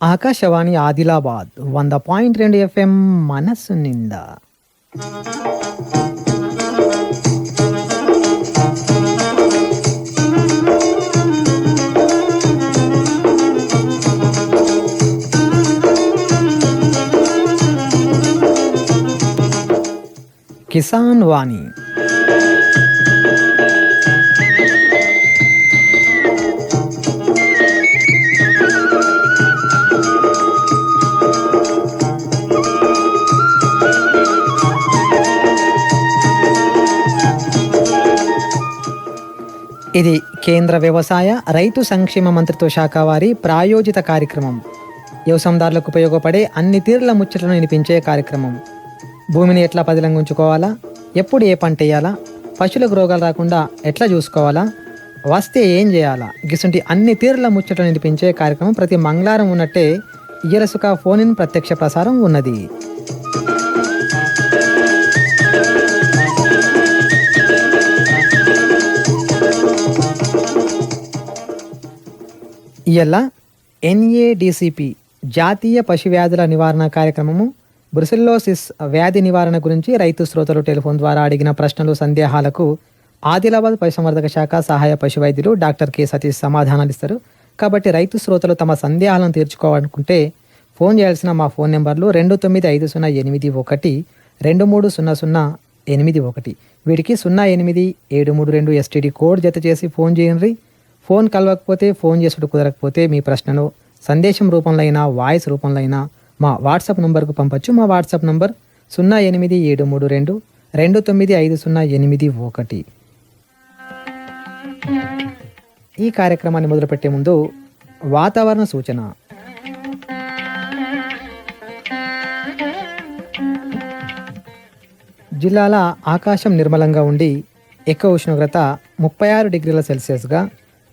ఆకాశవాణి ఆదిలాబాద్ వంద పాయింట్ రెండు ఎఫ్ఎం మనస్సు నిండా కిసాన్ వాణి ఇది కేంద్ర వ్యవసాయ రైతు సంక్షేమ మంత్రిత్వ శాఖ వారి ప్రాయోజిత కార్యక్రమం. వ్యవసాయదారులకు ఉపయోగపడే అన్ని తీరుల ముచ్చట్లను వినిపించే కార్యక్రమం. భూమిని ఎట్లా పదిలంగా ఉంచుకోవాలా? ఎప్పుడు ఏ పంట వేయాలా? పశువులకు రోగాలు రాకుండా ఎట్లా చూసుకోవాలా? వస్తే ఏం చేయాలా? గిసుంటి అన్ని తీరుల ముచ్చట్లను వినిపించే కార్యక్రమం ప్రతి మంగళవారం ఉన్నట్టే ఇయలసుక ఫోన్ ఇన్ ప్రత్యక్ష ప్రసారం ఉన్నది. ఇయల్ల ఎన్ఏడిసిపి జాతీయ పశు వ్యాధుల నివారణ కార్యక్రమము బ్రుసిల్లోసిస్ వ్యాధి నివారణ గురించి రైతు శ్రోతలు టెలిఫోన్ ద్వారా అడిగిన ప్రశ్నలు సందేహాలకు ఆదిలాబాద్ పశుసంవర్ధక శాఖ సహాయ పశు వైద్యులు డాక్టర్ కె సతీష్ సమాధానాలు ఇస్తారు కాబట్టి రైతు శ్రోతలు తమ సందేహాలను తీర్చుకోవాలనుకుంటే ఫోన్ చేయాల్సిన మా ఫోన్ నెంబర్లు రెండు తొమ్మిది ఐదు సున్నా ఎనిమిది ఒకటి రెండు మూడు సున్నా సున్నా ఎనిమిది ఒకటి. వీటికి సున్నా ఎనిమిది ఏడు మూడు రెండు ఎస్టీడీ కోడ్ జత చేసి ఫోన్ చేయండి. ఫోన్ కలవకపోతే ఫోన్ చేసుడు కుదరకపోతే మీ ప్రశ్నను సందేశం రూపంలో అయినా వాయిస్ రూపంలో అయినా మా వాట్సాప్ నంబర్కు పంపొచ్చు. మా వాట్సాప్ నంబర్ సున్నా ఎనిమిది ఏడు మూడు రెండు రెండు తొమ్మిది ఐదు సున్నా ఎనిమిది ఒకటి. ఈ కార్యక్రమాన్ని మొదలుపెట్టే ముందు వాతావరణ సూచన. జిల్లాల ఆకాశం నిర్మలంగా ఉండి ఎక్కువ ఉష్ణోగ్రత ముప్పై ఆరు డిగ్రీల సెల్సియస్గా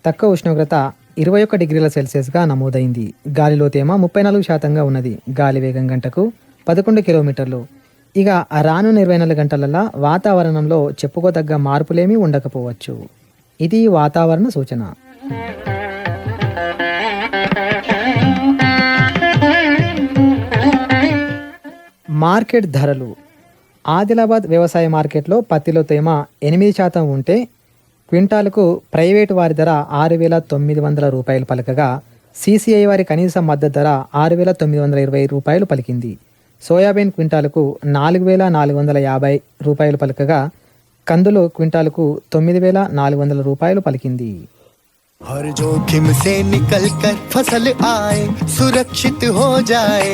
తక్కువ ఉష్ణోగ్రత ఇరవై ఒక్క డిగ్రీల సెల్సియస్గా నమోదైంది. గాలిలో తేమ ముప్పై నాలుగు శాతంగా ఉన్నది. గాలి వేగం గంటకు పదకొండు కిలోమీటర్లు. ఇక రానున్న ఇరవై నాలుగు గంటలలో వాతావరణంలో చెప్పుకోదగ్గ మార్పులేమీ ఉండకపోవచ్చు. ఇది వాతావరణ సూచన. మార్కెట్ ధరలు. ఆదిలాబాద్ వ్యవసాయ మార్కెట్లో పత్తిలో తేమ ఎనిమిది శాతం ఉంటే క్వింటాలకు ప్రైవేటు వారి ధర ఆరు వేల తొమ్మిది వందల రూపాయలు పలకగా సీసీఐ వారి కనీస మద్దతు ధర ఆరు వేల తొమ్మిది వందల ఇరవై రూపాయలు పలికింది సోయాబీన్ క్వింటాలకు నాలుగు వేల నాలుగు వందల యాభై రూపాయలు పలకగా కందులు క్వింటాలకు తొమ్మిది వేల నాలుగు వందల రూపాయలు పలికింది हर जोखिम से निकल कर फसल आए सुरक्षित हो जाए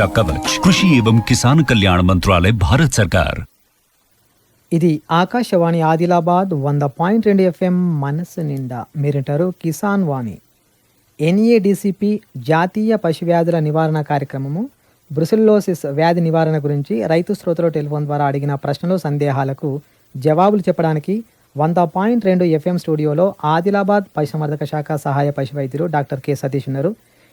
कवच कृषि एवं किसान कल्याण मंत्रालय भारत सरकार ఇది ఆకాశవాణి ఆదిలాబాద్ వంద పాయింట్ రెండు ఎఫ్ఎం మనస్సు నిండా మీరింటారు కిసాన్ వాణి ఎన్ఏడిసిపి జాతీయ పశు వ్యాధుల నివారణ కార్యక్రమము బ్రుసిల్లోసిస్ వ్యాధి నివారణ గురించి రైతు శ్రోతలు టెలిఫోన్ ద్వారా అడిగిన ప్రశ్నలు సందేహాలకు జవాబులు చెప్పడానికి వంద పాయింట్ రెండు ఎఫ్ఎం స్టూడియోలో ఆదిలాబాద్ పశుసంవర్ధక శాఖ సహాయ పశు వైద్యులు డాక్టర్ కె సతీష్ ఉన్నారు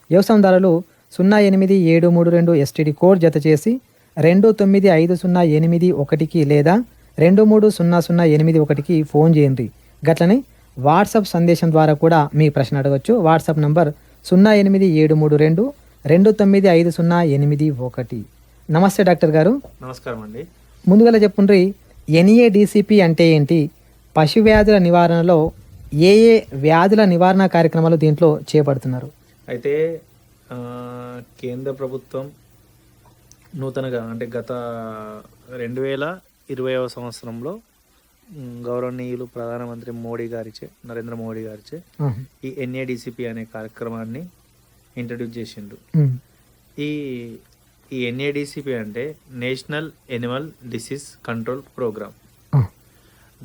వ్యవసాయదారులు సున్నా ఎనిమిది ఏడు మూడు రెండు ఎస్టీడీ కోడ్ జత చేసి రెండు తొమ్మిది ఐదు సున్నా ఎనిమిది ఒకటికి లేదా రెండు మూడు సున్నా సున్నా ఎనిమిది ఒకటికి ఫోన్ చేయండి. గట్లనే వాట్సాప్ సందేశం ద్వారా కూడా మీ ప్రశ్న అడగచ్చు. వాట్సాప్ నంబర్ సున్నా ఎనిమిది ఏడు మూడు రెండు రెండు తొమ్మిది ఐదు సున్నా ఎనిమిది ఒకటి. నమస్తే డాక్టర్ గారు. నమస్కారం అండి. ముందుగా చెప్పుండ్రి ఎన్ఏడిసిపి అంటే ఏంటి? పశు వ్యాధుల నివారణలో ఏ ఏ వ్యాధుల నివారణ కార్యక్రమాలు దీంట్లో చేపడుతున్నారు? అయితే కేంద్ర ప్రభుత్వం నూతనగా అంటే గత రెండు వేల ఇరవైవ సంవత్సరంలో గౌరవనీయులు ప్రధానమంత్రి మోడీ గారిచే నరేంద్ర మోడీ గారిచే. ఈ ఎన్ఏడిసిపి అనే కార్యక్రమాన్ని ఇంట్రడ్యూస్ చేసిండు. ఈ ఈ ఎన్ఏడిసిపి అంటే national animal disease control programme.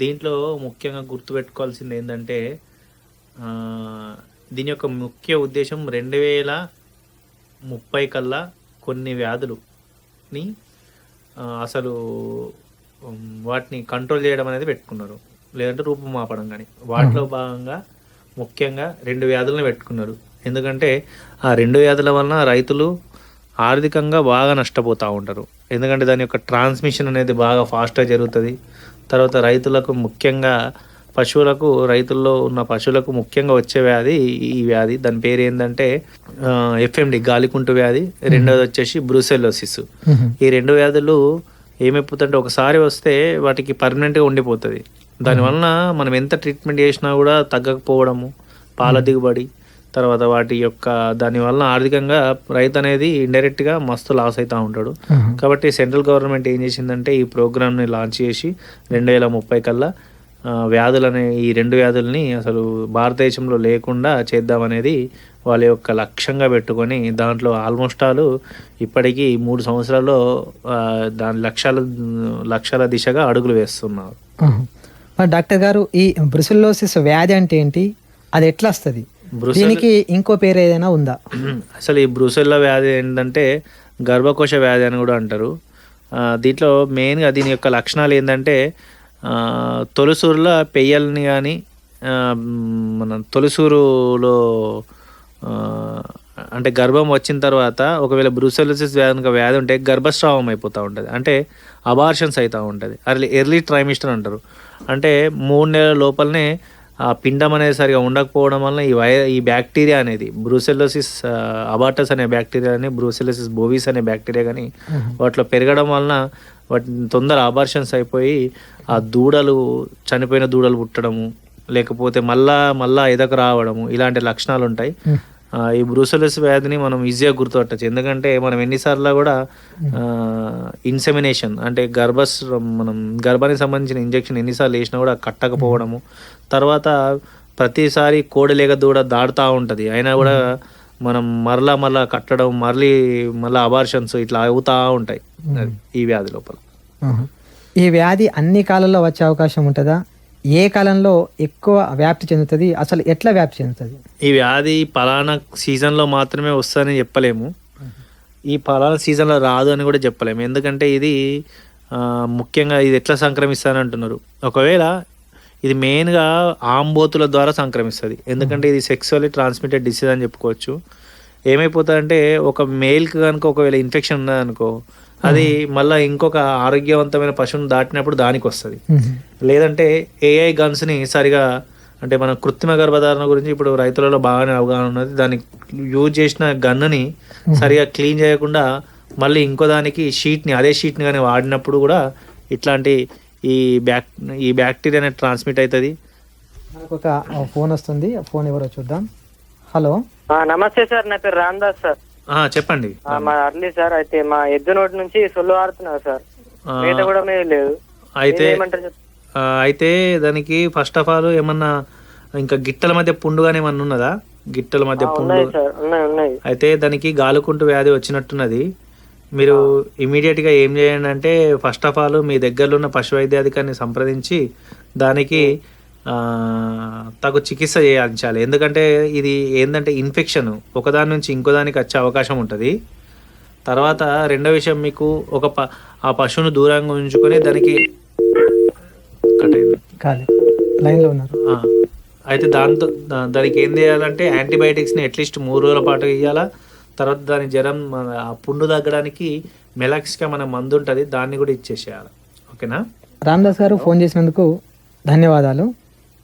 దీంట్లో ముఖ్యంగా గుర్తుపెట్టుకోవాల్సింది ఏంటంటే దీని యొక్క ముఖ్య ఉద్దేశం రెండు వేల ముప్పై కల్లా కొన్ని వ్యాధులుని అసలు వాటిని కంట్రోల్ చేయడం అనేది పెట్టుకున్నారు. లేదంటే రూపుమాపడం కానీ. వాటిలో భాగంగా ముఖ్యంగా రెండు వ్యాధులను పెట్టుకున్నారు. ఎందుకంటే ఆ రెండు వ్యాధుల వలన రైతులు ఆర్థికంగా బాగా నష్టపోతూ ఉంటారు. ఎందుకంటే దాని యొక్క ట్రాన్స్మిషన్ అనేది బాగా ఫాస్ట్గా జరుగుతుంది. తర్వాత రైతులకు ముఖ్యంగా పశువులకు రైతుల్లో ఉన్న పశువులకు ముఖ్యంగా వచ్చే వ్యాధి ఈ వ్యాధి. దాని పేరు ఏంటంటే ఎఫ్ఎండి గాలికుంటు వ్యాధి. రెండోది వచ్చేసి బ్రూసెల్లోసిస్. ఉహు. ఈ రెండు వ్యాధులు ఏమైపోతుంటే ఒకసారి వస్తే వాటికి పర్మనెంట్గా ఉండిపోతుంది. దానివలన మనం ఎంత ట్రీట్మెంట్ చేసినా కూడా తగ్గకపోవడము పాల దిగుబడి తర్వాత వాటి యొక్క దానివల్ల ఆర్థికంగా రైతు అనేది ఇండైరెక్ట్గా మస్తు లాస్ అవుతూ ఉంటాడు. కాబట్టి సెంట్రల్ గవర్నమెంట్ ఏం చేసిందంటే ఈ ప్రోగ్రామ్ని లాంచ్ చేసి రెండు వేల ముప్పై కల్లా వ్యాధులనే ఈ రెండు వ్యాధుల్ని అసలు భారతదేశంలో లేకుండా చేద్దామనేది వాళ్ళ యొక్క లక్ష్యంగా పెట్టుకొని దాంట్లో ఆల్మోస్ట్ ఆల్ ఇప్పటికీ మూడు సంవత్సరాల్లో దాని లక్షల లక్షల దిశగా అడుగులు వేస్తున్నారు. డాక్టర్ గారు ఈ బ్రుసిల్లోసిస్ వ్యాధి అంటే ఏంటి? అది ఎట్లా వస్తుంది? దీనికి ఇంకో పేరు ఏదైనా ఉందా? అసలు ఈ బ్రూసెల్లా వ్యాధి ఏంటంటే గర్భకోశ వ్యాధి అని కూడా అంటారు. దీంట్లో మెయిన్గా దీని యొక్క లక్షణాలు ఏంటంటే తొలిసూరులో పెయ్యల్ని కానీ మన తొలిసూరులో అంటే గర్భం వచ్చిన తర్వాత ఒకవేళ బ్రూసెలోసిస్ వ్యాధి కనుక వ్యాధి ఉంటే గర్భస్రావం అయిపోతూ ఉంటుంది. అంటే అబార్షన్స్ అవుతూ ఉంటుంది. అర్లీ ఎర్లీ ట్రైమిస్టర్ అంటారు. అంటే మూడు నెలల లోపలనే ఆ పిండం అనేది సరిగా ఉండకపోవడం వల్ల ఈ వై ఈ బ్యాక్టీరియా అనేది బ్రూసెలోసిస్ అబాటస్ అనే బ్యాక్టీరియా అని బ్రూసెలోసిస్ బోవిస్ అనే బ్యాక్టీరియా కానీ వాటిలో పెరగడం వలన వాటి తొందర అబార్షన్స్ అయిపోయి ఆ దూడలు చనిపోయిన దూడలు పుట్టడము లేకపోతే మళ్ళా మళ్ళా ఎదకు రావడము ఇలాంటి లక్షణాలు ఉంటాయి ఈ బ్రూసెలస్ వ్యాధిని మనం ఈజీగా గుర్తుపట్టచ్చు. ఎందుకంటే మనం ఎన్నిసార్లు కూడా ఇన్సెమినేషన్ అంటే గర్భస్ మనం గర్భానికి సంబంధించిన ఇంజెక్షన్ ఎన్నిసార్లు వేసినా కూడా కట్టకపోవడము. తర్వాత ప్రతిసారి కోడి లేక దూడ దాడుతూ ఉంటుంది. అయినా కూడా మనం మరలా మరలా కట్టడం మళ్ళీ మళ్ళీ అబార్షన్స్ ఇట్లా అవుతూ ఉంటాయి. ఈ వ్యాధి లోపల. ఈ వ్యాధి అన్ని కాలంలో వచ్చే అవకాశం ఉంటుందా? ఏ కాలంలో ఎక్కువ వ్యాప్తి చెందుతుంది? అసలు ఎట్లా వ్యాప్తి చెందుతుంది? ఈ వ్యాధి పలానా సీజన్లో మాత్రమే వస్తుందని చెప్పలేము. ఈ పలానా సీజన్లో రాదు అని కూడా చెప్పలేము. ఎందుకంటే ఇది ముఖ్యంగా ఇది ఎట్లా సంక్రమిస్తారని అంటున్నారు. ఒకవేళ ఇది మెయిన్గా ఆంబోతుల ద్వారా సంక్రమిస్తుంది. ఎందుకంటే ఇది సెక్సువల్లీ ట్రాన్స్మిటెడ్ డిసీజ్ అని చెప్పుకోవచ్చు. ఏమైపోతుందంటే ఒక మేల్కి కనుక ఒకవేళ ఇన్ఫెక్షన్ ఉన్నదనుకో అది మళ్ళీ ఇంకొక ఆరోగ్యవంతమైన పశువుని దాటినప్పుడు దానికి వస్తుంది. లేదంటే ఏఐ గన్స్ని సరిగా అంటే మన కృత్రిమ గర్భధారణ గురించి ఇప్పుడు రైతులలో బాగానే అవగాహన ఉన్నది. దానికి యూజ్ చేసిన గన్నుని సరిగా క్లీన్ చేయకుండా మళ్ళీ ఇంకో దానికి షీట్ని అదే షీట్ని కానీ వాడినప్పుడు కూడా ఇట్లాంటి ఈ బ్యాక్ ఈ బ్యాక్టీరియా అనేది ట్రాన్స్మిట్ అవుతుంది మనకు ఒక ఫోన్ వస్తుంది. ఆ ఫోన్ ఎవరో చూద్దాం. హలో. ఆ, నమస్తే సార్. నా పేరు రామ్దాస్ సార్. చెప్పండి. మా అర్లీ సార్ అయితే మా ఎద్దు నోటి నుంచి సొల్లు ఆడుతున్నారు సార్. మేత కూడా మీద లేదు అయితే అయితే దానికి ఫస్ట్ ఆఫ్ ఆల్ ఏమన్నా ఇంకా గిట్టల మధ్య పుండు కానీ ఏమన్నా ఉన్నదా? గిట్టల మధ్య పుండు అయితే దానికి గాలుకుంటు వ్యాధి వచ్చినట్టున్నది. మీరు ఇమీడియట్గా ఏం చేయండి అంటే ఫస్ట్ ఆఫ్ ఆల్ మీ దగ్గరలో ఉన్న పశు వైద్యాధికారిని సంప్రదించి దానికి తగు చికిత్స చేయించాలి ఎందుకంటే ఇది ఏంటంటే ఇన్ఫెక్షన్ ఒకదాని నుంచి ఇంకో దానికి వచ్చే అవకాశం ఉంటుంది. తర్వాత రెండో విషయం మీకు ఒక ప ఆ పశువును దూరంగా ఉంచుకొని దానికి లైన్లో ఉన్నారు. అయితే దాంతో దానికి ఏం చేయాలంటే యాంటీబయాటిక్స్ని అట్లీస్ట్ మూడు రోజుల పాటు ఇవ్వాలా తర్వాత దాని జ్వరం ఆ పుండు తగ్గడానికి మెలాక్స్గా మన మందు ఉంటుంది. దాన్ని కూడా ఇచ్చేసేయాలి. ఓకేనా? రామదాస్ గారు ఫోన్ చేసినందుకు ధన్యవాదాలు.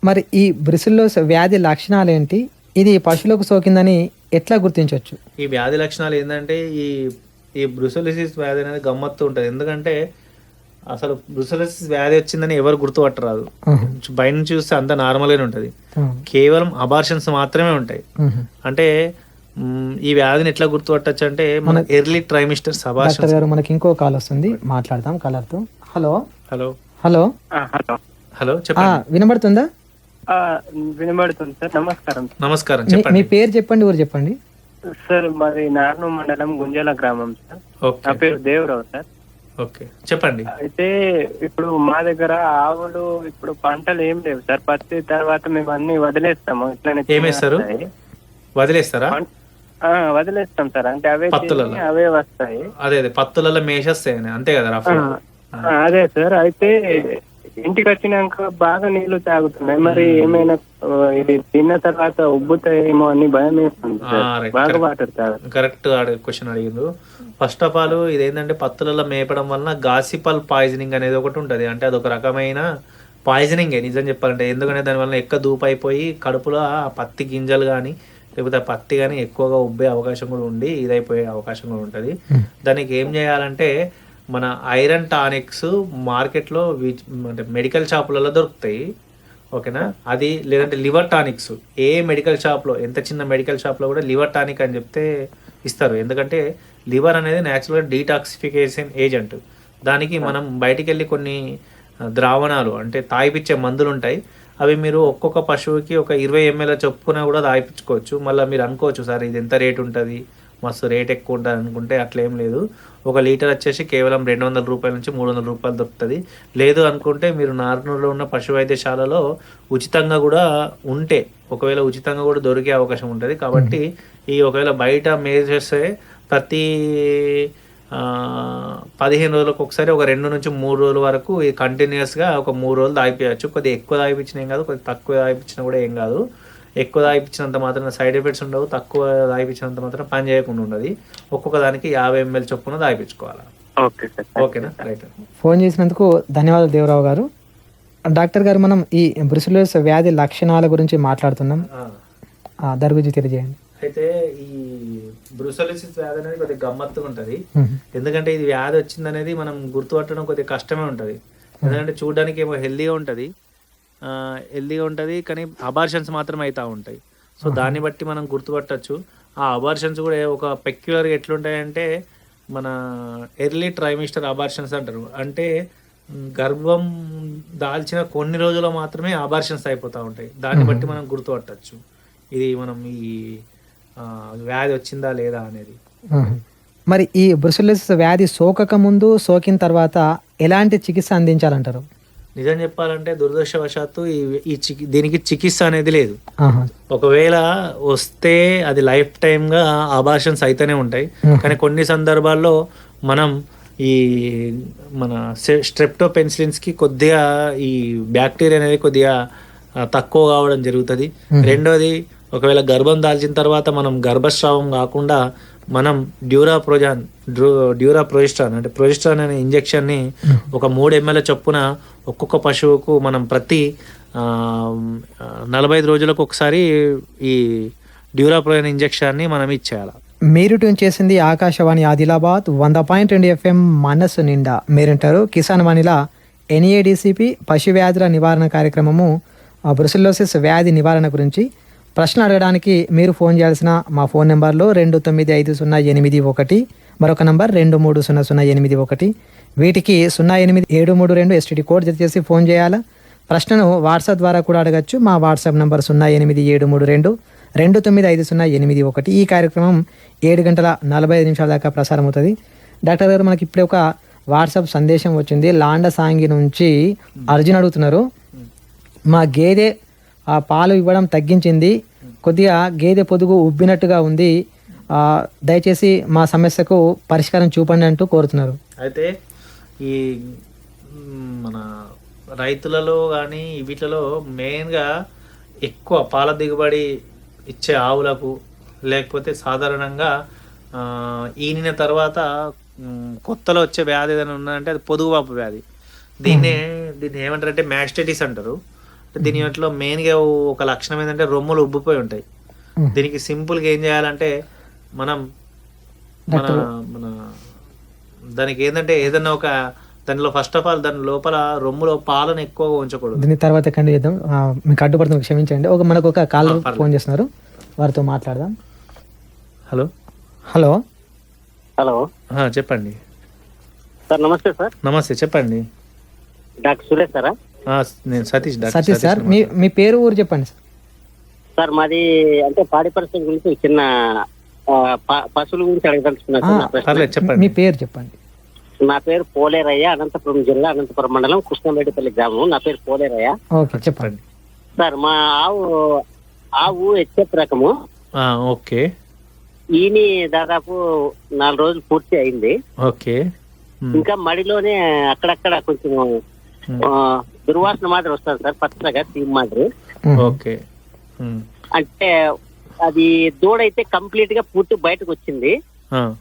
మరి ఈ బ్రిసిల్లోస్ వ్యాధి లక్షణాలు ఏంటి ఇది పశువులకు సోకిందని ఎట్లా గుర్తించవచ్చు ఈ వ్యాధి లక్షణాలు ఏంటంటే ఈ ఈ బ్రుసోలిసిస్ వ్యాధి అనేది గమ్మత్తు ఉంటుంది. ఎందుకంటే అసలు బ్రుసోలిసిస్ వ్యాధి వచ్చిందని ఎవరు గుర్తుపట్టరాదు. బయట నుంచి చూస్తే అంత నార్మల్గానే ఉంటుంది. కేవలం అబార్షన్స్ మాత్రమే ఉంటాయి. అంటే ఈ వ్యాధిని ఎట్లా గుర్తుపట్టచ్చు అంటే మన ఎర్లీ ట్రైమిస్టర్స్ డాక్టర్ అబార్షన్స్. గారు మనకి ఇంకో కాల్ వస్తుంది. మాట్లాడదాం కలర్తో. హలో. హలో. హలో. హలో. చెప్పండి. వినబడుతుందా? వినబడుతుంది సార్. నమస్కారం నమస్కారం మీ- మీ చెప్పండి పేరు చెప్పండి ఊరు చెప్పండి. సార్ మాది నార్ను మండలం గుంజల గ్రామం సార్. నా పేరు దేవరావు సార్. ఓకే. చెప్పండి. అయితే ఇప్పుడు మా దగ్గర ఆవులు ఇప్పుడు పంటలు ఏం లేవు సార్. పత్తి తర్వాత మేము అన్ని వదిలేస్తాము. ఇట్లానే ఏమేస్తారు? వదిలేస్తారా? వదిలేస్తాం సార్. అంటే అవే అవే వస్తాయి. అదే అదే. పత్తులలో మేషేస్తాయి అంతే కదా అదే సార్. అయితే ఇంటికి వచ్చినాక బాగా నీళ్ళు తాగుతున్నాయి. మరి ఏమైనా ఇది తిన్న తర్వాత ఉబ్బుతాయేమో అని భయం వేస్తుంది బాగా కరెక్ట్. వాటర్ తాగు కరెక్ట్ క్వశ్చన్ అడిగిండు ఫస్ట్ ఆఫ్ ఆల్ ఇది ఏంటంటే పత్తులలో మేపడం వలన గాసిపల్ పాయిజనింగ్ అనేది ఒకటి ఉంటుంది. అంటే అదొక రకమైన పాయిజనింగ్ నిజం చెప్పాలంటే. ఎందుకంటే దానివల్ల ఎక్క దూపు అయిపోయి కడుపులో ఆ పత్తి గింజలు కానీ లేకపోతే ఆ పత్తి కానీ ఎక్కువగా ఉబ్బే అవకాశం కూడా ఉండి ఇదైపోయే అవకాశం కూడా ఉంటుంది. దానికి ఏం చేయాలంటే మన ఐరన్ టానిక్స్ మార్కెట్లో అంటే మెడికల్ షాపులలో దొరుకుతాయి. ఓకేనా? అది లేదంటే లివర్ టానిక్స్. ఏ మెడికల్ షాప్లో ఎంత చిన్న మెడికల్ షాప్లో కూడా లివర్ టానిక్ అని చెప్తే ఇస్తారు. ఎందుకంటే లివర్ అనేది న్యాచురల్గా డీటాక్సిఫికేషన్ ఏజెంట్ దానికి మనం బయటికి వెళ్ళి కొన్ని ద్రావణాలు అంటే తాగిపిచ్చే మందులు ఉంటాయి. అవి మీరు ఒక్కొక్క పశువుకి ఒక ఇరవై ఎంఎల్ చొప్పున కూడా తాగిపించుకోవచ్చు మళ్ళీ మీరు అనుకోవచ్చు సార్ ఇది ఎంత రేట్ ఉంటుంది? మస్తు రేట్ ఎక్కువ ఉంటుంది అనుకుంటే అట్లా ఏం లేదు. ఒక లీటర్ వచ్చేసి కేవలం రెండు వందల రూపాయల నుంచి మూడు వందల రూపాయలు దొరుకుతుంది. లేదు అనుకుంటే మీరు నార్నూరులో ఉన్న పశు వైద్యశాలలో ఉచితంగా కూడా ఉంటే ఒకవేళ ఉచితంగా కూడా దొరికే అవకాశం ఉంటుంది. కాబట్టి ఈ ఒకవేళ బయట మేసేస్తే ప్రతి పదిహేను రోజులకు ఒకసారి ఒక రెండు నుంచి మూడు రోజుల వరకు ఈ కంటిన్యూస్గా ఒక మూడు రోజులు దాగిపోయచ్చు. కొద్దిగా ఎక్కువ దాగిపించిన ఏం కాదు కొద్దిగా తక్కువ దాగిపించినా కూడా ఏం కాదు. ఎక్కువ దాగిపించినంత మాత్రం సైడ్ ఎఫెక్ట్స్ ఉండవు తక్కువ దాగిపించినంత మాత్రం పని చేయకుండా ఉండదు. ఒక్కొక్క దానికి యాభై ఎంఎల్ చొప్పున సార్ ఓకేనా? రైట్. ఫోన్ చేసినందుకు ధన్యవాదాలు దేవరావు గారు. డాక్టర్ గారు మనం ఈ బ్రుసిలోస్ వ్యాధి లక్షణాల గురించి మాట్లాడుతున్నాం. ఆ, దాని గురించి తెలియజేయండి. అయితే ఈ బ్రుసలిసిస్ వ్యాధి అనేది కొద్దిగా గమ్మత్తుగా ఉంటుంది. ఎందుకంటే ఇది వ్యాధి వచ్చింది అనేది మనం గుర్తుపట్టడం కొద్దిగా కష్టమే ఉంటుంది. ఎందుకంటే చూడడానికి ఏమో హెల్దీగా ఉంటుంది. హెల్దీగా ఉంటుంది కానీ అబార్షన్స్ మాత్రం అవుతూ ఉంటాయి. సో దాన్ని బట్టి మనం గుర్తుపట్టచ్చు. ఆ అబార్షన్స్ కూడా ఒక పెక్యులర్గా ఎట్లుంటాయంటే మన ఎర్లీ ట్రైమిస్టర్ అబార్షన్స్ అంటారు. అంటే గర్భం దాల్చిన కొన్ని రోజులు మాత్రమే అబార్షన్స్ అయిపోతూ ఉంటాయి. దాన్ని బట్టి మనం గుర్తుపట్టచ్చు. ఇది మనం ఈ వ్యాధి వచ్చిందా లేదా అనేది. మరి ఈ బ్రుసిలోసిస్ వ్యాధి సోకక ముందు సోకిన తర్వాత ఎలాంటి చికిత్స అందించాలంటారు? నిజం చెప్పాలంటే దురదృష్టవశాత్తు ఈ దీనికి చికిత్స అనేది లేదు. ఒకవేళ వస్తే అది లైఫ్ టైమ్గా అబార్షన్స్ అయితేనే ఉంటాయి. కానీ కొన్ని సందర్భాల్లో మనం ఈ మన స్ట్రెప్టో పెన్సిలిన్స్కి కొద్దిగా ఈ బ్యాక్టీరియా అనేది కొద్దిగా తక్కువ కావడం జరుగుతుంది. రెండోది ఒకవేళ గర్భం దాల్చిన తర్వాత మనం గర్భస్రావం కాకుండా మనం డ్యూరా ప్రొజాన్ డ్యూరా ప్రొజిస్ట్రాన్ అంటే ప్రొజిస్ట్రాన్ అనే ఇంజెక్షన్ని ఒక మూడు ఎంఎల్ చొప్పున ఒక్కొక్క పశువుకు మనం ప్రతి నలభై ఐదు రోజులకు ఒకసారి ఈ డ్యూరా ఇంజక్షన్ని ఇంజెక్షన్ని మనం ఇచ్చేయాలి. మీరు ట్యూన్ చేసింది ఆకాశవాణి ఆదిలాబాద్ వంద పాయింట్ రెండు ఎఫ్ఎం మనస్సు నిండా. మీరింటారు కిసాన్ వాణిలా ఎన్ఏడిసిపి పశు వ్యాధుల నివారణ కార్యక్రమము బ్రుసిల్లోసిస్ వ్యాధి నివారణ గురించి. ప్రశ్న అడగడానికి మీరు ఫోన్ చేయాల్సిన మా ఫోన్ నెంబర్లో రెండు తొమ్మిది ఐదు సున్నా ఎనిమిది ఒకటి మరొక నంబర్ రెండు మూడు సున్నా సున్నా ఎనిమిది ఒకటి. వీటికి సున్నా ఎనిమిది ఏడు మూడు రెండు ఎస్టీడీ కోడ్ జత చేసి ఫోన్ చేయాలా? ప్రశ్నను వాట్సాప్ ద్వారా కూడా అడగచ్చు. మా వాట్సాప్ నంబర్ సున్నా ఎనిమిది ఏడు మూడు రెండు రెండు తొమ్మిది ఐదు సున్నా ఎనిమిది ఒకటి. ఈ కార్యక్రమం ఏడు గంటల నలభై ఐదు నిమిషాల దాకా ప్రసారం అవుతుంది డాక్టర్ గారు మనకి ఇప్పుడే ఒక వాట్సాప్ సందేశం వచ్చింది. లాండ సాంగి నుంచి అర్జున్ అడుగుతున్నారు. మా గేదె ఆ పాలు ఇవ్వడం తగ్గించింది. కొద్దిగా గేదె పొదుగు ఉబ్బినట్టుగా ఉంది. దయచేసి మా సమస్యకు పరిష్కారం చూపండి అంటూ కోరుతున్నారు. అయితే ఈ మన రైతులలో కానీ వీటిలో మెయిన్గా ఎక్కువ పాల దిగుబడి ఇచ్చే ఆవులకు లేకపోతే సాధారణంగా ఈనిన తర్వాత కొత్తలో వచ్చే వ్యాధి ఏదైనా ఉన్నదంటే అది పొదుగువాపు వ్యాధి. దీన్ని దీన్ని ఏమంటారంటే మ్యాస్టైటిస్ అంటారు. దీని వాటిలో మెయిన్గా ఒక లక్షణం ఏంటంటే రొమ్ములు ఉబ్బిపోయి ఉంటాయి. దీనికి సింపుల్గా ఏం చేయాలంటే మనం మన మన దానికి ఏంటంటే ఏదైనా ఒక దానిలో ఫస్ట్ ఆఫ్ ఆల్ దాని లోపల రొమ్ములో పాలను ఎక్కువగా ఉంచకూడదు. దీని తర్వాత కంటిన్యూ చేద్దాం. ఆ, మీకు అడ్డుపడుతుంది క్షమించండి. ఒక మనకు ఒక కాల్. ఫోన్ చేస్తున్నారు. వారితో మాట్లాడదాం. హలో. హలో. హలో. చెప్పండి. సార్ నమస్తే సార్. నమస్తే చెప్పండి. డాక్టర్ సురేష్ సారా? నేను సతీష్ డాక్టర్ సతీష్ సార్ మీ మీ పేరు ఊరు చెప్పండి సార్. సార్ మాది అంటే పాడి పరిస్థితి గురించి చిన్న పశువుల గురించి అడగదలుచుకున్నా సార్ నా ఆ, ప్రశ్న. పర్లేదు చెప్పండి. మీ పేరు చెప్పండి. నా పేరు పోలేరయ్య అనంతపురం జిల్లా అనంతపురం మండలం కృష్ణంబేటిపల్లి గ్రామం. నా పేరు పోలేరయ్య. ఓకే చెప్పండి. సార్ మా ఆవు ఆవు హెచ్ఎఫ్ రకము. ఆ, ఓకే. ఈని దాదాపు నాలుగు రోజులు పూర్తి అయింది. ఓకే. ఇంకా మడిలోనే అక్కడక్కడ కొంచెం ఆ, దుర్వాసన మాదిరి వస్తుంది సార్ పచ్చగా తీమ్ మాదిరి. ఓకే. అంటే అది దూడైతే కంప్లీట్గా పూర్తి బయటకు వచ్చింది. ఆ,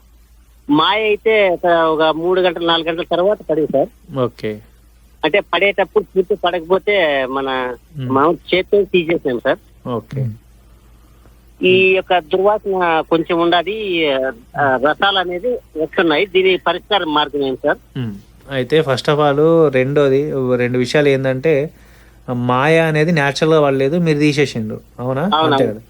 మాయ అయితే ఒక మూడు గంటలు నాలుగు గంటల తర్వాత పడింది సార్. ఓకే. అంటే పడేటప్పుడు పూర్తి పడకపోతే మన. మామూలు చేతితో తీసేసాం సార్. ఓకే. ఈ యొక్క దుర్వాసన కొంచెం ఉండదు ఆ, రసాలు అనేది వస్తున్నాయి. దీని పరిష్కార మార్గం ఏంటి సార్? అయితే ఫస్ట్ ఆఫ్ ఆల్ రెండోది రెండు విషయాలు ఏంటంటే మాయ అనేది న్యాచురల్గా వాడలేదు మీరు తీసేసిండ్రు. అవునా? అవును, అంతే. కదా.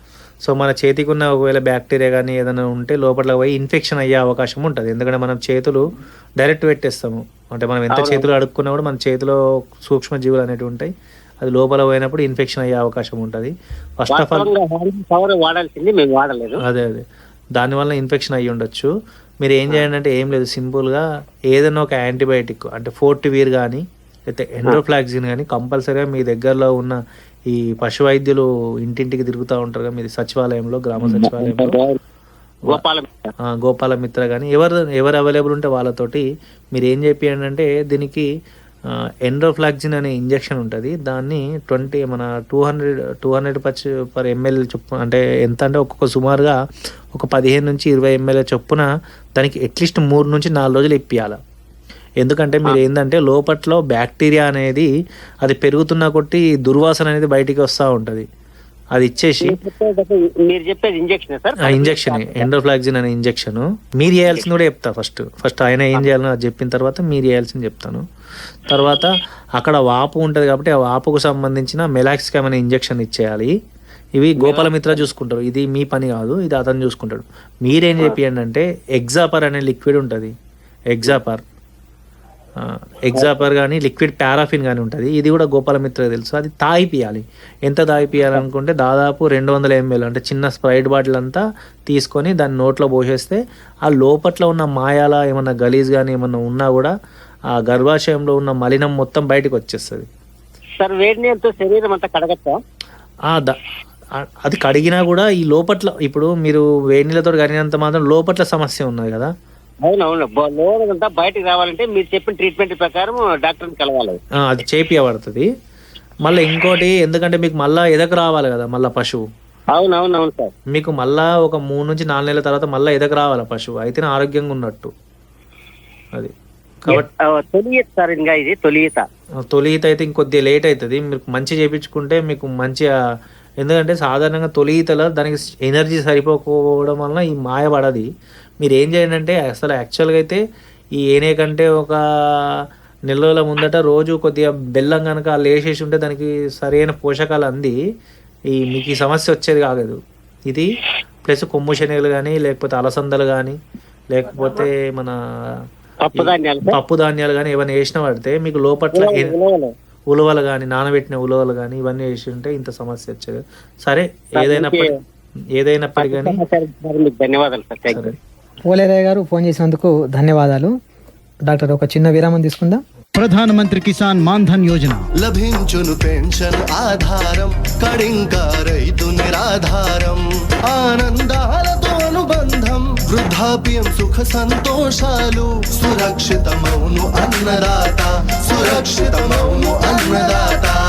సో మన చేతికి ఉన్న ఒకవేళ బ్యాక్టీరియా కానీ ఏదైనా ఉంటే లోపల పోయి ఇన్ఫెక్షన్ అయ్యే అవకాశం ఉంటుంది. ఎందుకంటే మనం చేతులు డైరెక్ట్ పెట్టేస్తాము. అంటే మనం ఎంత. చేతులు అడుక్కున్నా కూడా మన చేతిలో సూక్ష్మ జీవులు అనేవి ఉంటాయి. అది లోపల పోయినప్పుడు ఇన్ఫెక్షన్ అయ్యే అవకాశం ఉంటుంది. ఫస్ట్ ఆఫ్ ఆల్ వాడాల్సింది మేము వాడలేదు. అదే అదే. దానివల్ల ఇన్ఫెక్షన్ అయ్యి ఉండొచ్చు. మీరు ఏం చేయండి అంటే ఏం లేదు. సింపుల్గా ఏదైనా ఒక యాంటీబయాటిక్ అంటే ఫోర్టివీర్ కానీ లేకపోతే ఎండ్రోఫ్లాక్సిన్ కానీ కంపల్సరీగా మీ దగ్గరలో ఉన్న ఈ పశు వైద్యులు ఇంటింటికి తిరుగుతూ ఉంటారు కదా మీది సచివాలయంలో గ్రామ సచివాలయంలో. గోపాలం మిత్ర. కానీ ఎవరు ఎవరు అవైలబుల్ ఉంటే వాళ్ళతోటి మీరు ఏం చెప్పండి అంటే దీనికి ఎండ్రోఫ్లాక్సిన్ అనే ఇంజెక్షన్ ఉంటుంది. దాన్ని ట్వంటీ మన టూ హండ్రెడ్ టూ హండ్రెడ్ పచ్ పర్ ఎంఎల్ చొప్పున అంటే ఎంత అంటే ఒక్కొక్క సుమారుగా ఒక పదిహేను నుంచి ఇరవై ఎంఎల్ చొప్పున దానికి అట్లీస్ట్ మూడు నుంచి నాలుగు రోజులు ఇప్పియాలి. ఎందుకంటే మీరు ఏంటంటే లోపట్లో బ్యాక్టీరియా అనేది అది పెరుగుతున్న కొట్టి దుర్వాసన అనేది బయటికి వస్తూ ఉంటుంది. అది ఇచ్చేసి మీరు చెప్పేది ఇంజక్షన్ సార్? ఆ ఇంజెక్షన్. ఎండోఫ్లాక్సిన్ అనే ఇంజెక్షన్. మీరు చేయాల్సింది కూడా చెప్తా ఫస్ట్. ఫస్ట్ ఆయన ఏం చేయాలని అది చెప్పిన తర్వాత మీరు చేయాల్సింది చెప్తాను. తర్వాత అక్కడ వాపు ఉంటుంది కాబట్టి ఆ వాపుకు సంబంధించిన మెలాక్స్కామ్ అనే ఇంజెక్షన్ ఇచ్చేయాలి. ఇవి గోపాలమిత్ర చూసుకుంటారు. ఇది మీ పని కాదు ఇది అతను చూసుకుంటాడు. మీరేం చెప్పియండి అంటే ఎగ్జాపర్ అనే లిక్విడ్ ఉంటుంది. ఎగ్జాపర్. ఎగ్జాపర్ కానీ లిక్విడ్ పారాఫిన్ కానీ ఉంటుంది. ఇది కూడా గోపాలమిత్ర తెలుసు. అది తాగిపియాలి ఎంత తాగిపియాలనుకుంటే దాదాపు రెండు వందల ఎంఎల్ అంటే చిన్న స్ప్రైట్ బాటిల్ అంతా తీసుకొని దాన్ని నోట్లో పోసేస్తే ఆ లోపట్లో ఉన్న మాయాల ఏమన్నా గలీజ్ కానీ ఏమన్నా ఉన్నా కూడా ఆ గర్భాశయంలో ఉన్న మలినం మొత్తం బయటకు వచ్చేస్తుంది. సార్ వేడి నీళ్ళతో శరీరం అంతా కడగచ్చా? అది కడిగినా కూడా ఈ లోపట్ల ఇప్పుడు మీరు వేడి నీళ్ళతో కడిగినంత మాత్రం లోపట్ల సమస్య ఉన్నది కదా. అవునవును. లోన్ అంతా బయటకు రావాలంటే మీరు చెప్పిన ట్రీట్మెంట్ ప్రకారం డాక్టర్ని కలవాలి. అది చేపియబడుతుంది మళ్ళీ ఇంకోటి ఎందుకంటే మీకు మళ్ళా ఎదకు రావాలి కదా మళ్ళీ పశువు. అవునవునవును సార్. మీకు మళ్ళా ఒక మూడు నుంచి నాలుగు నెలల తర్వాత మళ్ళీ ఎదకు రావాలి పశువు? అయితేనే ఆరోగ్యంగా ఉన్నట్టు. అది. కాబట్టి తొలి ఈత సార్ ఇంకా ఇది తొలి ఈత తొలి ఈత అయితే ఇంకొద్దిగా లేట్ అవుతుంది మీరు మంచి చేయించుకుంటే మీకు మంచిగా ఎందుకంటే సాధారణంగా తొలి ఈతలో దానికి ఎనర్జీ సరిపోకపోవడం వలన ఈ మాయ పడది. మీరు ఏం చేయండి అంటే అసలు యాక్చువల్గా అయితే ఈ ఏనే కంటే ఒక నెల రోజుల ముందట రోజు కొద్దిగా బెల్లం కనుక లేచేసి ఉంటే దానికి సరైన పోషకాలు అంది. ఈ మీకు ఈ సమస్య వచ్చేది కాగదు ఇది ప్లస్ కొమ్ము శనగలు కానీ లేకపోతే అలసందలు కానీ లేకపోతే మన పప్పు ధాన్యాలు సార్ పప్పు ధాన్యాలు కానీ ఏమైనా వేసిన పడితే మీకు లోపట్ల ఉలవలు. కానీ నానబెట్టిన ఉలవలు కానీ ఇవన్నీ వేసి ఉంటే ఇంత సమస్య వచ్చేది. సరే ఏదైనప్పటి ఏదైనప్పటికీ కానీ ధన్యవాదాలు సరే. పోలేరయ్య గారు ఫోన్ చేసినందుకు ధన్యవాదాలు. డాక్టర్ ఒక చిన్న విరామం తీసుకుందాం. ప్రధానమంత్రి కిసాన్ మాన్ధన్ యోజన. లభించును పెన్షన్ ఆధారం కడింకా రైతు నిరాధారం ఆనందాలతో అనుబంధం వృద్ధాప్యం సుఖ సంతోషాలు సురక్షితమౌను అన్నదాత సురక్షితమౌను అన్నదాత.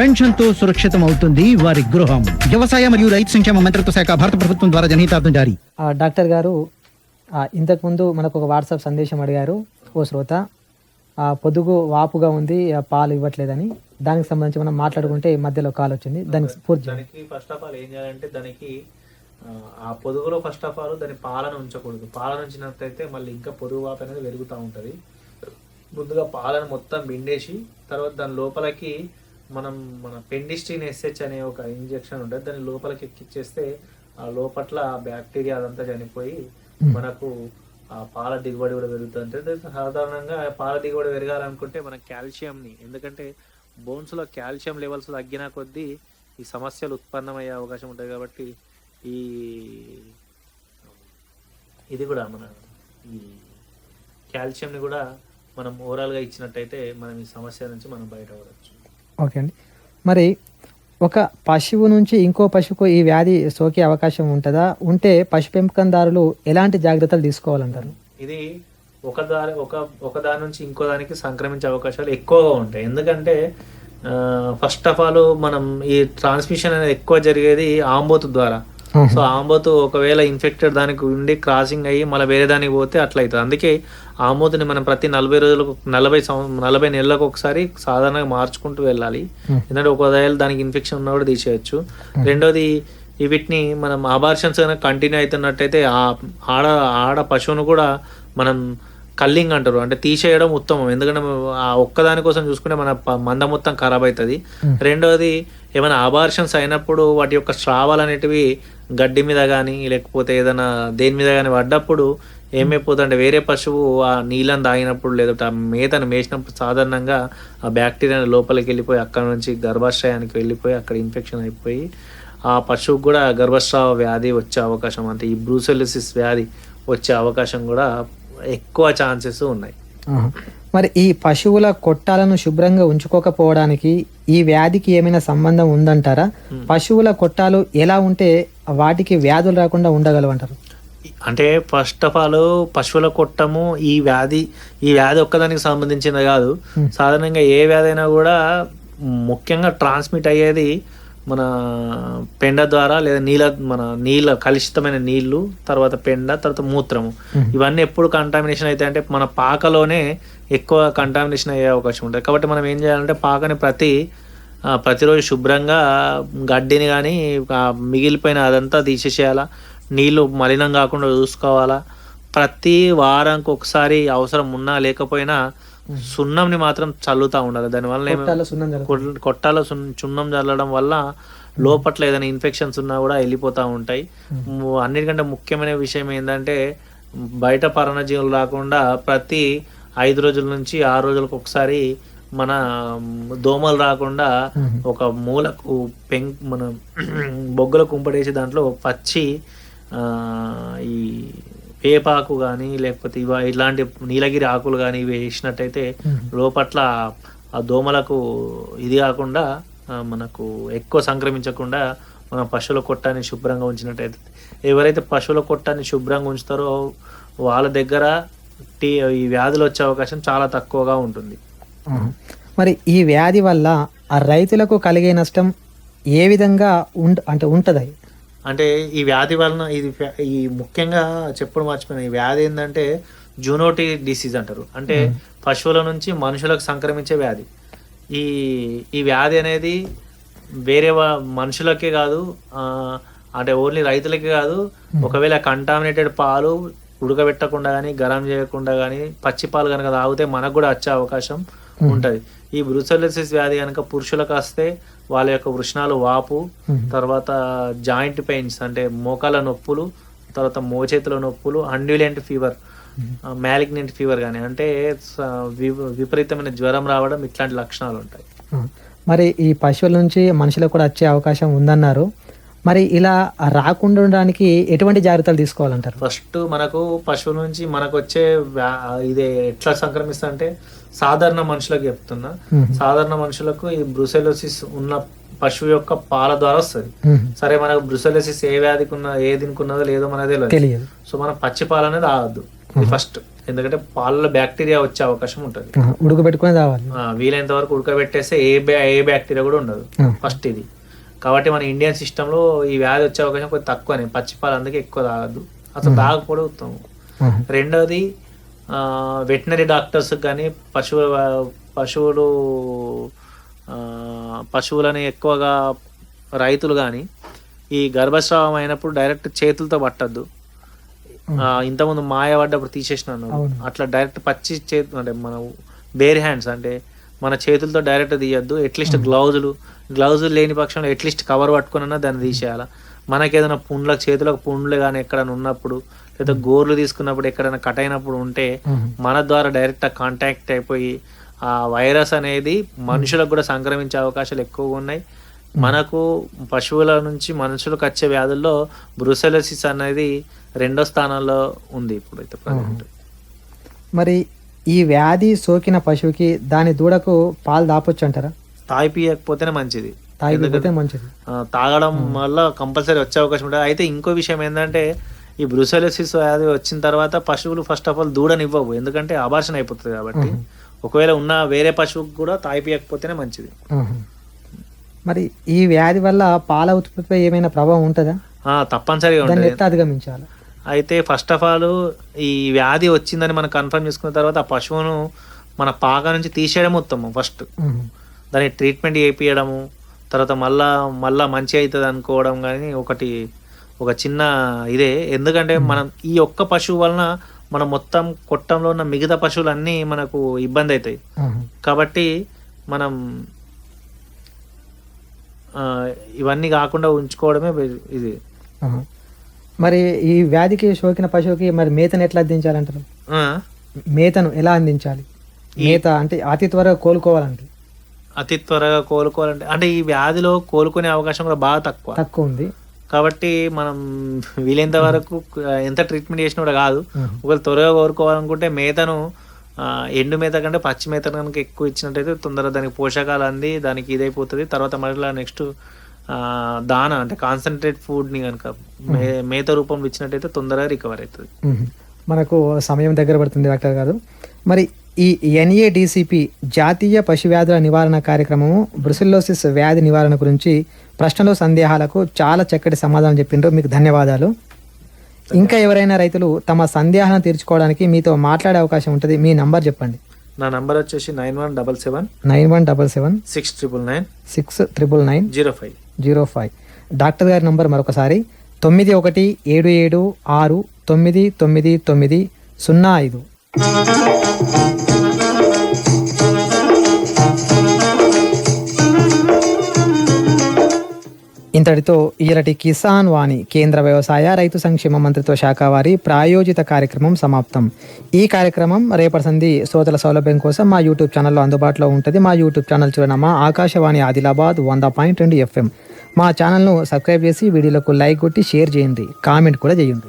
పెన్షన్తో సురక్షితం అవుతుంది వారి గృహం. వ్యవసాయ మరియు రైతు సంక్షేమ మంత్రిత్వ శాఖ భారత ప్రభుత్వం ద్వారా జనహితార్థం జారీ. ఆ, డాక్టర్ గారు ఆ, ఇంతకుముందు మనకు ఒక వాట్సాప్ సందేశం అడిగారు. ఓ శ్రోత ఆ పొదుగు వాపుగా ఉంది ఆ పాలు ఇవ్వట్లేదని. దానికి సంబంధించి మనం మాట్లాడుకుంటే మధ్యలో కాల్ వచ్చింది. దానికి పూర్తి. దానికి ఫస్ట్ ఆఫ్ ఆల్ ఏం చేయాలంటే దానికి ఆ, ఆ పొదుగులో ఫస్ట్ ఆఫ్ ఆల్ దాని పాలను ఉంచకూడదు. పాలను ఉంచినట్టయితే మళ్ళీ ఇంకా పొదుగు వాపు అనేది పెరుగుతూ ఉంటుంది. ముందుగా పాలను మొత్తం పిండేసి తర్వాత దాని లోపలికి మనం మన పెండిస్ట్రీన్ ఎస్హెచ్ అనే ఒక ఇంజెక్షన్ ఉంటుంది దాని లోపలికి ఎక్కిచ్చేస్తే ఆ లోపట్ల బ్యాక్టీరియా అదంతా చనిపోయి మనకు ఆ పాల దిగుబడి కూడా పెరుగుతుంది అంటే సాధారణంగా పాల దిగుబడి పెరగాలనుకుంటే మనం కాల్షియంని ఎందుకంటే బోన్స్లో కాల్షియం లెవెల్స్ తగ్గిన కొద్దీ ఈ సమస్యలు ఉత్పన్నమయ్యే అవకాశం ఉంటుంది కాబట్టి ఈ ఇది కూడా మన ఈ కాల్షియంని కూడా మనం ఓవరాల్గా ఇచ్చినట్టయితే మనం ఈ సమస్య నుంచి మనం బయటపడవచ్చు ఓకే అండి. మరి ఒక పశువు నుంచి ఇంకో పశువుకు ఈ వ్యాధి సోకే అవకాశం ఉంటుందా? ఉంటే పశు పెంపకందారులు ఎలాంటి జాగ్రత్తలు తీసుకోవాలంటారు? ఇది ఒక దారి ఒక ఒక దాని నుంచి ఇంకో దానికి సంక్రమించే అవకాశాలు ఎక్కువగా ఉంటాయి. ఎందుకంటే ఫస్ట్ ఆఫ్ ఆల్ మనం ఈ ట్రాన్స్మిషన్ అనేది ఎక్కువ జరిగేది ఆంబోతు ద్వారా. సో ఆంబోతు ఒకవేళ ఇన్ఫెక్టెడ్ దానికి ఉండి క్రాసింగ్ అయ్యి మళ్ళీ వేరే దానికి పోతే అట్లా అవుతుంది అందుకే ఆంబోతుని మనం ప్రతి నలభై రోజులకు నలభై నలభై నెలలకు ఒకసారి సాధారణంగా మార్చుకుంటూ వెళ్ళాలి. ఎందుకంటే ఒకవేళ దానికి ఇన్ఫెక్షన్ ఉన్నా కూడా తీసేయచ్చు. రెండోది ఈ వీటిని మనం అబార్షన్స్ కనుక కంటిన్యూ అవుతున్నట్టయితే ఆ ఆడ ఆడ పశువును కూడా మనం కల్లింగ్ అంటారు. అంటే తీసేయడం ఉత్తమం. ఎందుకంటే ఆ ఒక్కదాని కోసం చూసుకుంటే మన మంద మొత్తం ఖరాబ్ అవుతుంది. రెండోది ఏమైనా అబార్షన్స్ అయినప్పుడు వాటి యొక్క స్రావాలు అనేటివి గడ్డి మీద కానీ లేకపోతే ఏదైనా దేని మీద కానీ పడ్డప్పుడు ఏమైపోతుందంటే వేరే పశువు ఆ నీళ్ళని తాగినప్పుడు లేదంటే ఆ మేతను మేసినప్పుడు సాధారణంగా ఆ బ్యాక్టీరియా లోపలికి వెళ్ళిపోయి అక్కడ నుంచి గర్భాశయానికి వెళ్ళిపోయి అక్కడ ఇన్ఫెక్షన్ అయిపోయి ఆ పశువుకు కూడా గర్భస్రావ వ్యాధి వచ్చే అవకాశం అంటే ఈ బ్రూసెలిసిస్ వ్యాధి వచ్చే అవకాశం కూడా ఎక్కువ ఛాన్సెస్ ఉన్నాయి. మరి ఈ పశువుల కొట్టాలను శుభ్రంగా ఉంచుకోకపోవడానికి ఈ వ్యాధికి ఏమైనా సంబంధం ఉందంటారా? పశువుల కొట్టాలు ఎలా ఉంటే వాటికి వ్యాధులు రాకుండా ఉండగలవంటారు? అంటే ఫస్ట్ ఆఫ్ ఆల్ పశువుల కొట్టము ఈ వ్యాధి ఈ వ్యాధి ఒక్కదానికి సంబంధించింది కాదు. సాధారణంగా ఏ వ్యాధి అయినా కూడా ముఖ్యంగా ట్రాన్స్మిట్ అయ్యేది మన పెండ ద్వారా లేదా నీళ్ళ మన నీళ్ళ కలుషితమైన నీళ్ళు తర్వాత పెండ తర్వాత మూత్రము. ఇవన్నీ ఎప్పుడు కంటామినేషన్ అయితే అంటే మన పాకలోనే ఎక్కువ కంటామినేషన్ అయ్యే అవకాశం ఉంటుంది. కాబట్టి మనం ఏం చేయాలంటే పాకని ప్రతి ప్రతిరోజు శుభ్రంగా గడ్డిని కానీ మిగిలిపోయిన అదంతా తీసేసేయాలా? నీళ్ళు మలినం కాకుండా చూసుకోవాలా? ప్రతి వారానికి ఒకసారి అవసరం ఉన్నా లేకపోయినా సున్నంని మాత్రం చల్లుతూ ఉండాలి. దానివల్ల కొట్టాల సున్నం చల్లడం వల్ల లోపట్ల ఏదైనా ఇన్ఫెక్షన్స్ ఉన్నా కూడా వెళ్ళిపోతూ ఉంటాయి. అన్నిటికంటే ముఖ్యమైన విషయం ఏంటంటే బయట పరణజీవులు రాకుండా ప్రతి ఐదు రోజుల నుంచి ఆరు రోజులకు ఒకసారి మన దోమలు రాకుండా ఒక మూలకు పెం మన బొగ్గల కుంపడేసి దాంట్లో పచ్చి ఈ వేపాకు కానీ లేకపోతే ఇవ ఇలాంటి నీలగిరి ఆకులు కానీ ఇవి వేసినట్టయితే లోపట్ల ఆ దోమలకు ఇది కాకుండా మనకు ఎక్కువ సంక్రమించకుండా మన పశువుల కొట్టాన్ని శుభ్రంగా ఉంచినట్టయితే ఎవరైతే పశువుల కొట్టాన్ని శుభ్రంగా ఉంచుతారో వాళ్ళ దగ్గర టీ ఈ వ్యాధులు వచ్చే అవకాశం చాలా తక్కువగా ఉంటుంది. మరి ఈ వ్యాధి వల్ల ఆ రైతులకు కలిగే నష్టం ఏ విధంగా ఉంట అంటే ఉంటది? అంటే ఈ వ్యాధి వలన ఇది ఈ ముఖ్యంగా చెప్పడం మర్చిపోయిన ఈ వ్యాధి ఏంటంటే జూనోటి డిసీజ్ అంటారు. అంటే పశువుల నుంచి మనుషులకు సంక్రమించే వ్యాధి. ఈ ఈ వ్యాధి అనేది వేరే మనుషులకే కాదు అంటే ఓన్లీ రైతులకే కాదు ఒకవేళ కంటామినేటెడ్ పాలు ఉడకబెట్టకుండా కానీ గరం చేయకుండా కానీ పచ్చి పాలు కనుక తాగితే మనకు కూడా వచ్చే అవకాశం ఉంటది. ఈ బ్రూసెలోసిస్ వ్యాధి కనుక పురుషులకు వస్తే వాళ్ళ యొక్క వృషణాలు వాపు తర్వాత జాయింట్ పెయిన్స్ అంటే మోకాల నొప్పులు తర్వాత మోచేతుల నొప్పులు అండ్యులెంట్ ఫీవర్ మ్యాలిగ్నెంట్ ఫీవర్ కానీ అంటే విపరీతమైన జ్వరం రావడం ఇట్లాంటి లక్షణాలు ఉంటాయి. మరి ఈ పశువుల నుంచి మనుషులకు కూడా వచ్చే అవకాశం ఉందన్నారు. మరి ఇలా రాకుండా ఉండడానికి ఎటువంటి జాగ్రత్తలు తీసుకోవాలంటారు? ఫస్ట్ మనకు పశువుల నుంచి మనకు వచ్చే ఇది ఎట్లా సంక్రమిస్తా అంటే సాధారణ మనుషులకు చెప్తున్నా. సాధారణ మనుషులకు ఈ బ్రుసెలోసిస్ ఉన్న పశువు యొక్క పాల ద్వారా వస్తుంది. సరే మనకు బ్రుసెలోసిస్ ఏ వ్యాధికి ఉన్న ఏ దీనికి ఉన్నదో లేదో తెలియదు. తెలియదు. సో మనం పచ్చి పాలు అనేది తాగద్దు. ఫస్ట్. ఎందుకంటే పాలలో బ్యాక్టీరియా వచ్చే అవకాశం ఉంటుంది. ఉడకబెట్టుకుని తావాలి ఆ, వీలైనంత వరకు ఉడకబెట్టేస్తే ఏ ఏ బ్యాక్టీరియా కూడా ఉండదు. ఫస్ట్ ఇది. కాబట్టి మన ఇండియన్ సిస్టంలో ఈ వ్యాధి వచ్చే అవకాశం కొంచెం తక్కువనే. పచ్చి పాలు అందుకే ఎక్కువ తాగద్దు. అసలు తాగకపోవడం ఉత్తమం. రెండవది వెటనరీ డాక్టర్స్ కానీ పశువు పశువులు పశువులని ఎక్కువగా రైతులు కానీ ఈ గర్భస్రావం అయినప్పుడు డైరెక్ట్ చేతులతో పట్టద్దు. ఇంతకుముందు మాయ పడ్డప్పుడు తీసేసిన అట్లా డైరెక్ట్ పచ్చి చేతు అంటే మన బేర్ హ్యాండ్స్ అంటే మన చేతులతో డైరెక్ట్ తీయద్దు. అట్లీస్ట్ గ్లౌజులు గ్లౌజులు లేని పక్షంలో అట్లీస్ట్ కవర్ పట్టుకున్నా దాన్ని తీసేయాలి? మనకి ఏదైనా పుండ్లకు చేతులకు పుండ్లు కానీ ఎక్కడైనా ఉన్నప్పుడు లేదా గోర్లు తీసుకున్నప్పుడు ఎక్కడైనా కట్ అయినప్పుడు ఉంటే మన ద్వారా డైరెక్ట్ కాంటాక్ట్ అయిపోయి ఆ వైరస్ అనేది మనుషులకు కూడా సంక్రమించే అవకాశాలు ఎక్కువగా ఉన్నాయి. మనకు పశువుల నుంచి మనుషులకు వచ్చే వ్యాధుల్లో బ్రుసెలసిస్ అనేది రెండో స్థానంలో ఉంది ఇప్పుడైతే మరి ఈ వ్యాధి సోకిన పశువుకి దాని దూడకు పాలు దాపొచ్చు అంటారా? తాగి పియకపోతేనే మంచిది. తాగిపోతే మంచిది. తాగడం వల్ల కంపల్సరీ వచ్చే అవకాశం ఉంటుంది. అయితే ఇంకో విషయం ఏంటంటే ఈ బ్రుసెలసిస్ వ్యాధి వచ్చిన తర్వాత పశువులు ఫస్ట్ ఆఫ్ ఆల్ దూడనివ్వవు. ఎందుకంటే అబార్షన్ అయిపోతుంది కాబట్టి ఒకవేళ ఉన్న వేరే పశువుకు కూడా తాగిపియకపోతేనే మంచిది. మరి ఈ వ్యాధి వల్ల పాల ఉత్పత్తిపై ఏమైనా ప్రభావం ఉంటుందా? తప్పనిసరిగా ఉంటుంది. అధిగమించాలి? అయితే ఫస్ట్ ఆఫ్ ఆల్ ఈ వ్యాధి వచ్చిందని మనం కన్ఫర్మ్ చేసుకున్న తర్వాత ఆ పశువును మన పాక నుంచి తీసేయడం ఉత్తమం ఫస్ట్. దానికి ట్రీట్మెంట్ చేయించడము తర్వాత మళ్ళా మళ్ళా మంచి అవుతుంది అనుకోవడం కానీ ఒకటి ఒక చిన్న ఇదే. ఎందుకంటే మనం ఈ ఒక్క పశువు వలన మనం మొత్తం కొట్టంలో ఉన్న మిగతా పశువులన్నీ మనకు ఇబ్బంది అవుతాయి. కాబట్టి మనం ఇవన్నీ కాకుండా ఉంచుకోవడమే ఇది. మరి ఈ వ్యాధికి సోకిన పశువుకి మరి మేతను ఎట్లా అందించాలంటారు? మేతను ఎలా అందించాలి? మేత అంటే అతి త్వరగా కోలుకోవాలంటే. అతి త్వరగా కోలుకోవాలంటే అంటే ఈ వ్యాధిలో కోలుకునే అవకాశం కూడా బాగా తక్కువ. తక్కువ ఉంది. కాబట్టి మనం వీలైనంత వరకు ఎంత ట్రీట్మెంట్ చేసినా కూడా కాదు. ఒకవేళ త్వరగా కోరుకోవాలనుకుంటే మేతను ఎండు మేత కంటే పచ్చి మేత కనుక ఎక్కువ ఇచ్చినట్టయితే తొందరగా దానికి పోషకాలు అంది దానికి ఇదైపోతుంది. తర్వాత మరలా నెక్స్ట్ దాన అంటే కాన్సన్ట్రేట్ ఫుడ్ని కనుక మేత రూపంలో ఇచ్చినట్టయితే తొందరగా రికవర్ అవుతుంది. మనకు సమయం దగ్గర పడుతుంది డాక్టర్ గారు. మరి ఈ ఎన్ఏడిసిపి జాతీయ పశు వ్యాధుల నివారణ కార్యక్రమము బ్రుసిల్లోసిస్ వ్యాధి నివారణ గురించి ప్రశ్నలు సందేహాలకు చాలా చక్కటి సమాధానం చెప్పిండ్రు. మీకు ధన్యవాదాలు. ఇంకా ఎవరైనా రైతులు తమ సందేహాలను తీర్చుకోవడానికి మీతో మాట్లాడే అవకాశం ఉంటుంది మీ నంబర్ చెప్పండి. నా నంబర్ వచ్చేసి nine one double seven nine one double seven six triple nine six triple nine zero five zero five. Doctor గారి నంబర్ మరొకసారి తొమ్మిది ఒకటి ఏడు ఏడు ఆరు తొమ్మిది తొమ్మిది తొమ్మిది సున్నా ఐదు. ఇంతటితో ఈరటి కిసాన్ వాణి కేంద్ర వ్యవసాయ రైతు సంక్షేమ మంత్రిత్వ శాఖ వారి ప్రాయోజిత కార్యక్రమం సమాప్తం. ఈ కార్యక్రమం రేపటి సంధి శ్రోతల సౌలభ్యం కోసం మా యూట్యూబ్ ఛానల్లో అందుబాటులో ఉంటుంది. మా యూట్యూబ్ ఛానల్ చిరునామా ఆకాశవాణి ఆదిలాబాద్ వంద పాయింట్ రెండు ఎఫ్ఎం. మా ఛానల్ను సబ్స్క్రైబ్ చేసి వీడియోలకు లైక్ కొట్టి షేర్ చేయండి. కామెంట్ కూడా చేయండి.